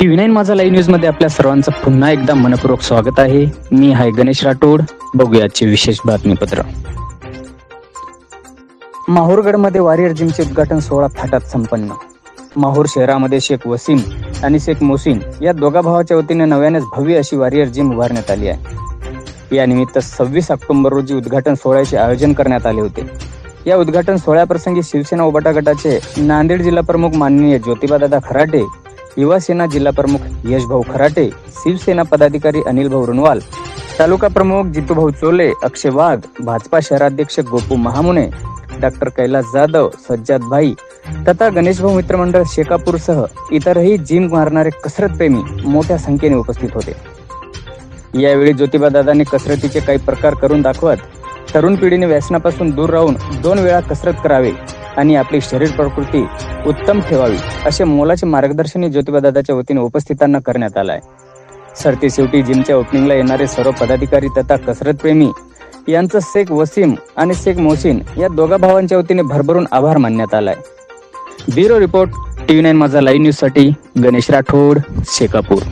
TV nine Majha live न्यूजमध्ये आपल्या सर्वांचं पुन्हा एकदा मनपूर्वक स्वागत आहे. मी आहे गणेश राठोड. बघूया आजचे विशेष बातमीपत्र. माहूरगडमध्ये वारियर जिमचे उद्घाटन सोहळा थाटात संपन्न. माहूर शहरामध्ये शेख वसीम आणि शेख मोसीन या दोघा भावाच्या वतीने नव्यानेच भव्य अशी वारियर जिम उभारण्यात आली आहे. यानिमित्त सव्वीस ऑक्टोबर रोजी उद्घाटन सोहळ्याचे आयोजन करण्यात आले होते. या उद्घाटन सोहळ्याप्रसंगी शिवसेना उबाटा गटाचे नांदेड जिल्हा प्रमुख माननीय ज्योतिबादादा खराटे युवासेना जिल्हाप्रमुख जिल्हा प्रमुख यशभाऊ खराटे शिवसेना पदाधिकारी अनिल भाऊ तालुका प्रमुख जितूभाऊ चोले अक्षय वाघ भाजपा शहराध्यक्ष गोपू महामुने डॉक्टर कैलास जाधव सज्जाद भाई तथा गणेश भाऊ मित्रमंडळ शेकापूरसह इतरही जिम मारणारे कसरत प्रेमी मोठ्या संख्येने उपस्थित होते. यावेळी ज्योतिबा दादांनी कसरतीचे काही प्रकार करून दाखवत तरुण पिढीने व्यसनापासून दूर राहून दोन वेळा कसरत करावे आणि आपली शरीर प्रकृती उत्तम ठेवावी असे मोलाचे मार्गदर्शन ज्योतिबादाच्या वतीने उपस्थितांना करण्यात आलं आहे सरते शेवटी जिमच्या ओपनिंगला येणारे सर्व पदाधिकारी तथा कसरत प्रेमी यांचं शेख वसीम आणि शेख मोहसिन या दोघा भावांच्या वतीने भरभरून आभार मानण्यात आलाय. Bureau report TV nine Majha live न्यूजसाठी गणेश राठोड शेकापूर.